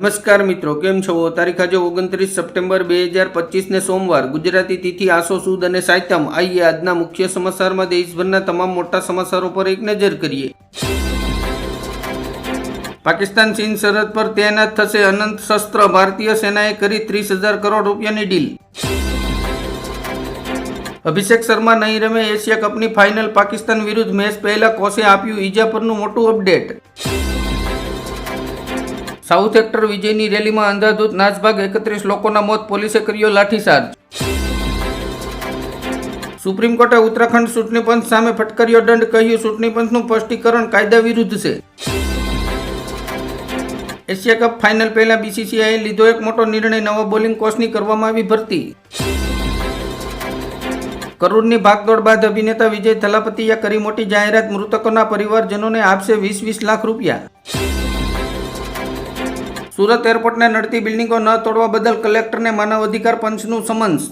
નમસ્કાર મિત્રો, કેમ છો? તારીખ આજે ઓગણત્રીસ સપ્ટેમ્બર બે હજાર પચીસને સોમવાર. ગુજરાતી તિથિ આસો સુદ અને સાયતમ. આઈએ આજના મુખ્ય સમાચારમાં દેશભરના તમામ મોટા સમાચારો પર એક નજર કરીએ. પાકિસ્તાન ચીન સરહદ પર તૈનાત થશે અનંત શસ્ત્ર. ભારતીય સેનાએ કરી ત્રીસ હજાર કરોડ રૂપિયાની ડીલ. અભિષેક શર્મા નહીં રમે એશિયા કપની ફાઇનલ. પાકિસ્તાન વિરુદ્ધ મેચ પહેલા કોસે આપ્યું ઈજા પરનું મોટું અપડેટ. સાઉથ એક્ટર વિજયની રેલીમાં અંધાધૂત નાસભાગ એકત્રીસ લોકોના મોત, પોલીસે કર્યો લાઠીચાર્જ સુપ્રીમ કોર્ટે ઉત્તરાખંડ ચૂંટણી પંચ સામે ફટકાર્યો દંડ, કહ્યું ચૂંટણી પંચનું સ્પષ્ટીકરણ કાયદા વિરુદ્ધ છે. એશિયા કપ ફાઇનલ પહેલા બીસીસીઆઈએ લીધો એક મોટો નિર્ણય, નવા બોલિંગ કોચની કરવામાં આવી ભરતી. કરોડની ભાગદોડ બાદ અભિનેતા વિજય થલાપતિએ કરી મોટી જાહેરાત, મૃતકોના પરિવારજનોને આપશે વીસ વીસ લાખ રૂપિયા. સુરત એરપોર્ટને નડતી બિલ્ડિંગો ન તોડવા બદલ કલેક્ટરને માનવ અધિકાર પંચનું સમન્સ.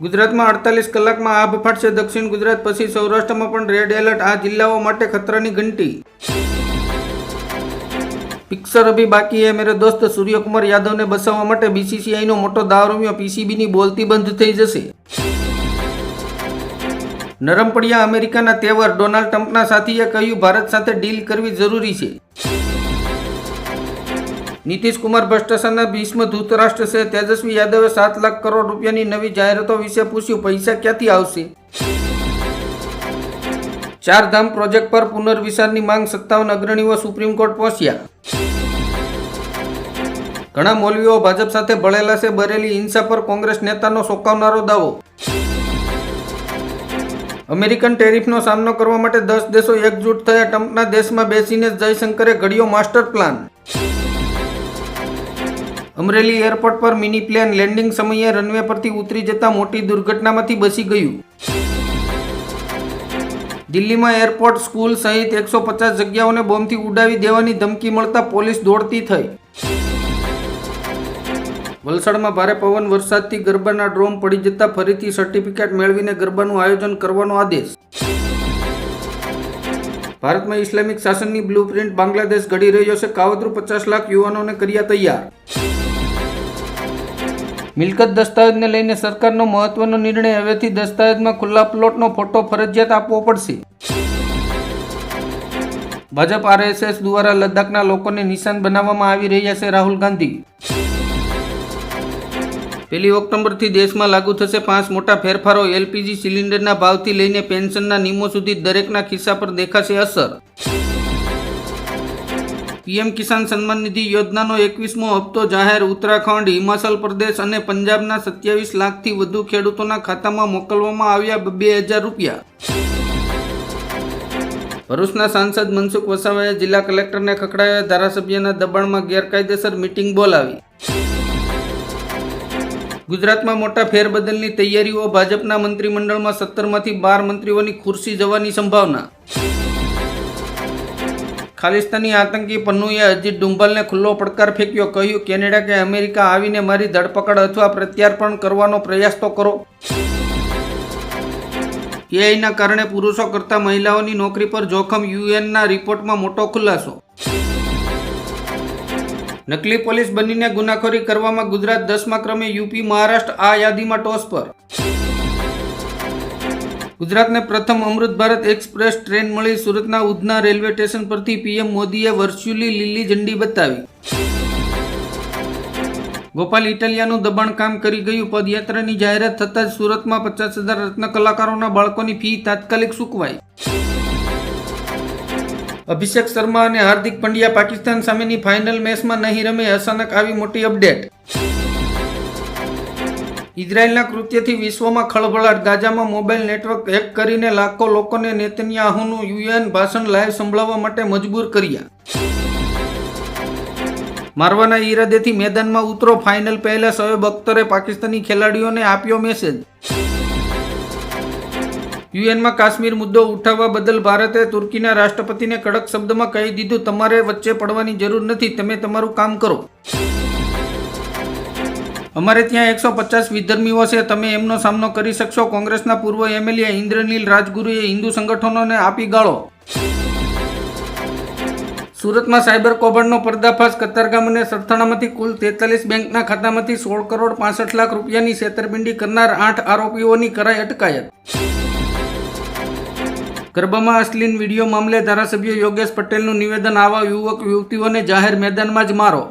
ગુજરાતમાં અડતાલીસ કલાકમાં આભ ફાટશે દક્ષિણ ગુજરાત પછી સૌરાષ્ટ્રમાં પણ રેડ એલર્ટ આ જિલ્લાઓ માટે ખતરાની ઘંટી. પિક્સર અભી બાકી હે. મેરે દોસ્ત સૂર્યકુમાર યાદવને બસાવવા માટે બીસીસીઆઈનો મોટો દાવ રમ્યો પીસીબીની બોલતી બંધ થઈ જશે. નરમ પડ્યા અમેરિકાના તેવર ડોનાલ્ડ ટ્રમ્પના સાથીએ કહ્યું, ભારત સાથે ડીલ કરવી જરૂરી છે. નીતિશ કુમાર ભ્રષ્ટાચારના ભીષ્મ ધૂતરાષ્ટ્ર છે, તેજસ્વી યાદવે સાત લાખ કરોડ રૂપિયાની નવી જાહેરાતો વિશે પૂછ્યું, પૈસા ક્યાંથી આવશે? ચારધામ પ્રોજેક્ટ પર પુનર્વિચારની માંગ સત્તાવન અગ્રણીઓ સુપ્રીમ કોર્ટ પહોંચ્યા. ઘણા મૌલવીઓ ભાજપ સાથે ભળેલા છે, બરેલી હિંસા પર કોંગ્રેસ નેતાનો ચોંકાવનારો દાવો. અમેરિકન ટેરિફનો સામનો કરવા માટે દસ દેશો એકજૂટ થયા, ટ્રમ્પના દેશમાં બેસીને જયશંકરે ઘડ્યો માસ્ટર પ્લાન. અમરેલી એરપોર્ટ પર મિની પ્લેન લેન્ડિંગ સમયે રનવે પરથી ઉતરી જતા મોટી દુર્ઘટનામાંથી બચી ગયું. દિલ્હીમાં એરપોર્ટ સ્કૂલ સહિત એકસો પચાસ જગ્યાઓને બોમ્બથી ઉડાવી દેવાની ધમકી મળતા પોલીસ દોડતી થઈ. વલસાડમાં ભારે પવન વરસાદથી ગરબાના ડ્રોમ પડી જતા ફરીથી સર્ટિફિકેટ મેળવીને ગરબાનું આયોજન કરવાનો આદેશ. ભારતમાં ઇસ્લામિક શાસનની બ્લુપ્રિન્ટ બાંગ્લાદેશ ઘડી રહ્યો છે. કાવતરું પચાસ લાખ યુવાનોને કર્યા તૈયાર. મિલકત દસ્તાવેજને લઈને સરકારનો મહત્વનો નિર્ણય હવેથી દસ્તાવેજમાં ખુલ્લા પ્લોટનો ફોટો ફરજિયાત આપવો પડશે. ભાજપ આરએસએસ દ્વારા લદ્દાખના લોકોને નિશાન બનાવવામાં આવી રહ્યા છે રાહુલ ગાંધી. પહેલી ઓક્ટોબરથી દેશમાં લાગુ થશે પાંચ મોટા ફેરફારો. એલપીજી સિલિન્ડરના ભાવથી લઈને પેન્શનના નિયમો સુધી દરેકના ખિસ્સા પર દેખાશે અસર. પીએમ કિસાન સન્માન નિધિ યોજનાનો એકવીસમો હપ્તો જાહેર ઉત્તરાખંડ, હિમાચલ પ્રદેશ અને પંજાબના સત્યાવીસ લાખથી વધુ ખેડૂતોના ખાતામાં મોકલવામાં આવ્યા બે હજાર રૂપિયા. ભરૂચના સાંસદ મનસુખ વસાવાએ જિલ્લા કલેક્ટરને ખખડાવ્યા ધારાસભ્યના દબાણમાં ગેરકાયદેસર મીટિંગ બોલાવી. ગુજરાતમાં મોટા ફેરબદલની તૈયારીઓ ભાજપના મંત્રીમંડળમાં સત્તરમાંથી બાર મંત્રીઓની ખુરશી જવાની સંભાવના. ખાલિસ્તાની આતંકી પન્નુએ અજીત ડુંબલને ખુલ્લો પડકાર ફેંક્યો, કહ્યું, કેનેડા કે અમેરિકા આવીને મારી ધરપકડ અથવા પ્રત્યાર્પણ કરવાનો પ્રયાસ તો કરો. એઆઈના કારણે પુરુષો કરતા મહિલાઓની નોકરી પર જોખમ યુએનના રિપોર્ટમાં મોટો ખુલાસો. નકલી પોલીસ બનીને ગુનાખોરી કરવામાં ગુજરાત દસમા ક્રમે યુપી, મહારાષ્ટ્ર આ યાદીમાં ટોસ પર. ગુજરાતને પ્રથમ અમૃત ભારત એક્સપ્રેસ ટ્રેન મળી સુરતના ઉધના રેલવે સ્ટેશન પરથી પીએમ મોદીએ વર્ચ્યુઅલી લીલી ઝંડી બતાવી. ગોપાલ ઇટાલિયાનું દબાણ કામ કરી ગયું. પદયાત્રાની જાહેરાત થતાં જ સુરતમાં પચાસ હજાર રત્ન કલાકારોના બાળકોની ફી તાત્કાલિક ચૂકવાઈ અભિષેક શર્મા અને હાર્દિક પંડ્યા પાકિસ્તાન સામેની ફાઇનલ મેચમાં નહીં રમે અચાનક આવી મોટી અપડેટ. ઇઝરાયેલના કૃત્યથી વિશ્વમાં ખળભળાટ. ગાઝામાં મોબાઈલ નેટવર્ક હેક કરીને લાખો લોકોને નેતન્યાહુનું યુએન ભાષણ લાઈવ સંભળાવવા માટે મજબૂર કર્યા. મારવાના ઈરાદેથી મેદાનમાં ઉતરો. ફાઇનલ પહેલા શોએબ અખ્તરે પાકિસ્તાની ખેલાડીઓને આપ્યો મેસેજ. યુએનમાં કાશ્મીર મુદ્દો ઉઠાવવા બદલ ભારતે તુર્કીના રાષ્ટ્રપતિને કડક શબ્દમાં કહી દીધું, તમારે વચ્ચે પડવાની જરૂર નથી, તમે તમારું કામ કરો. અમારે ત્યાં એકસો પચાસ વિધર્મીઓ છે. તમે એમનો સામનો કરી શકશો. કોંગ્રેસના પૂર્વ એમએલએ ઇન્દ્રનીલ રાજગુરુએ હિન્દુ સંગઠનોને આપી ગાળો. સુરતમાં સાયબર કૌભાંડનો પર્દાફાશ. કતારગામ અને સરથાણામાંથી કુલ તેતાલીસ બેંકના ખાતામાંથી સોળ કરોડ પાસઠ લાખ રૂપિયાની છેતરપિંડી કરનાર આઠ આરોપીઓની કરાઈ અટકાયત. ગરબામાં અશ્લીન વીડિયો મામલે ધારાસભ્ય યોગેશ પટેલનું નિવેદન આવા યુવક યુવતીઓને જાહેર મેદાનમાં જ મારો.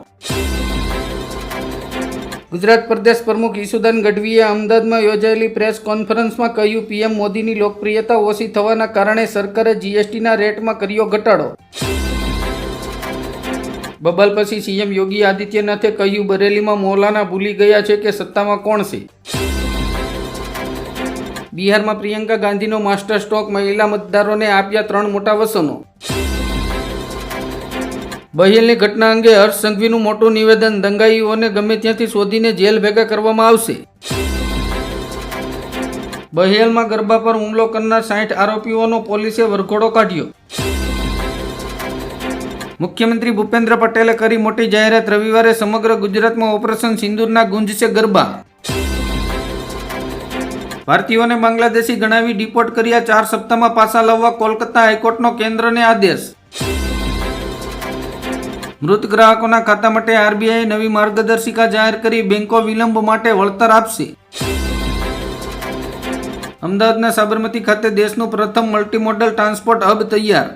ગુજરાત પ્રદેશ પ્રમુખ ઈસુદાન ગઢવીએ અમદાવાદમાં યોજાયેલી પ્રેસ કોન્ફરન્સમાં કહ્યું, પીએમ મોદીની લોકપ્રિયતા ઓછી થવાના કારણે સરકારે જીએસટીના રેટમાં કર્યો ઘટાડો. બબલ પછી સીએમ યોગી આદિત્યનાથે કહ્યું, બરેલીમાં મૌલાના ભૂલી ગયા છે કે સત્તામાં કોણ છે? બિહારમાં પ્રિયંકા ગાંધીનો માસ્ટર સ્ટોક મહિલા મતદારોને આપ્યા ત્રણ મોટા વસનો. બહેલની ઘટના અંગે હર્ષ સંઘવીનું મોટું નિવેદન, દંગાઈઓને ગમે ત્યાંથી શોધીને જેલ ભેગા કરવામાં આવશે. બહેલમાં ગરબા પર હુમલો કરનાર સાઠ આરોપીઓનો પોલીસે વરઘોડો કાઢ્યો. મુખ્યમંત્રી ભૂપેન્દ્ર પટેલે કરી મોટી જાહેરાત રવિવારે સમગ્ર ગુજરાતમાં ઓપરેશન સિંદૂરના ગુંજશે ગરબા. ભારતીયોને બાંગ્લાદેશી ગણાવી ડિપોર્ટ કર્યા ચાર સપ્તાહમાં પાછા લાવવા કોલકાતા હાઈકોર્ટનો કેન્દ્રને આદેશ. મૃત ગ્રાહકોના ખાતા માટે આરબીઆઈ નવી માર્ગદર્શિકા જાહેર કરી બેંકો વિલંબ માટે વળતર આપશે. અમદાવાદના સાબરમતી ખાતે દેશનું પ્રથમ મલ્ટીમોડલ ટ્રાન્સપોર્ટ હબ તૈયાર.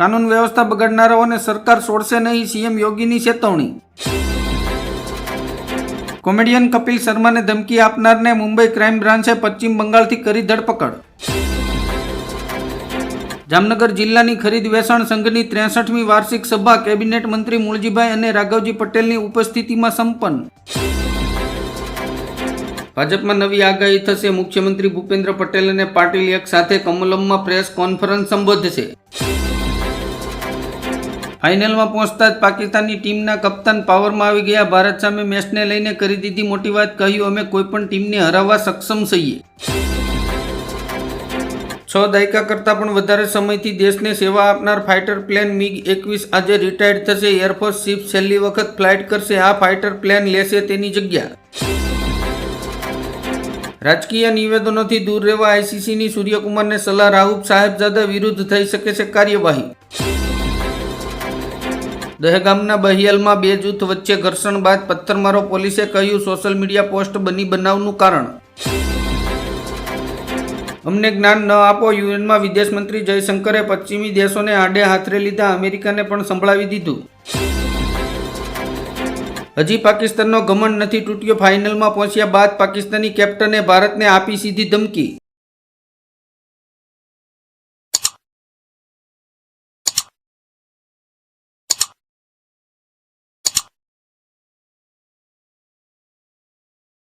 કાનૂન વ્યવસ્થા બગાડનારાઓને સરકાર છોડશે નહીં, સીએમ યોગીની ચેતવણી. કોમેડિયન કપિલ શર્માને ધમકી આપનારને મુંબઈ ક્રાઇમ બ્રાન્ચે પશ્ચિમ બંગાળથી કરી ધરપકડ. જામનગર જિલ્લાની ખરીદ વેચાણ સંઘની ત્રેસઠમી વાર્ષિક સભા કેબિનેટ મંત્રી મૂળજીભાઈ અને રાઘવજી પટેલની ઉપસ્થિતિમાં સંપન્ન. ભાજપમાં નવી આગાહી થશે. મુખ્યમંત્રી ભૂપેન્દ્ર પટેલ અને પાટીલ એક સાથે કમલમમાં પ્રેસ કોન્ફરન્સ સંબોધશે. ફાઇનલમાં પહોંચતા જ પાકિસ્તાનની ટીમના કપ્તાન પાવરમાં આવી ગયા. ભારત સામે મેચને લઈને કરી દીધી મોટી વાત. કહ્યું, અમે કોઈપણ ટીમને હરાવવા સક્ષમ છીએ. છ દાયકા કરતાં પણ વધારે સમયથી દેશને સેવા આપનાર ફાઇટર પ્લેન મિગ એકવીસ આજે રિટાયર્ડ થશે. એરફોર્સ શિપ છેલ્લી વખત ફ્લાઇટ કરશે. આ ફાઇટર પ્લેન લેશે તેની જગ્યા. રાજકીય નિવેદનોથી દૂર રહેવા આઈસીસીની સૂર્યકુમારને સલાહ રાહુલ સાહેબજાદા વિરુદ્ધ થઈ શકે છે કાર્યવાહી. દહેગામના બહિયાલમાં બે જૂથ વચ્ચે ઘર્ષણ બાદ પથ્થરમારો પોલીસે કહ્યું સોશિયલ મીડિયા પોસ્ટ બની બનાવનું કારણ. અમને જ્ઞાન ન આપો, યુએનમાં વિદેશ મંત્રી જયશંકરે પશ્ચિમી દેશોને આડે હાથરે લીધા, અમેરિકાને પણ સંભળાવી દીધું. હજી પાકિસ્તાનનો ઘમંડ નથી તૂટ્યો, ફાઇનલમાં પહોંચ્યા બાદ પાકિસ્તાની કેપ્ટને ભારતને આપી સીધી ધમકી.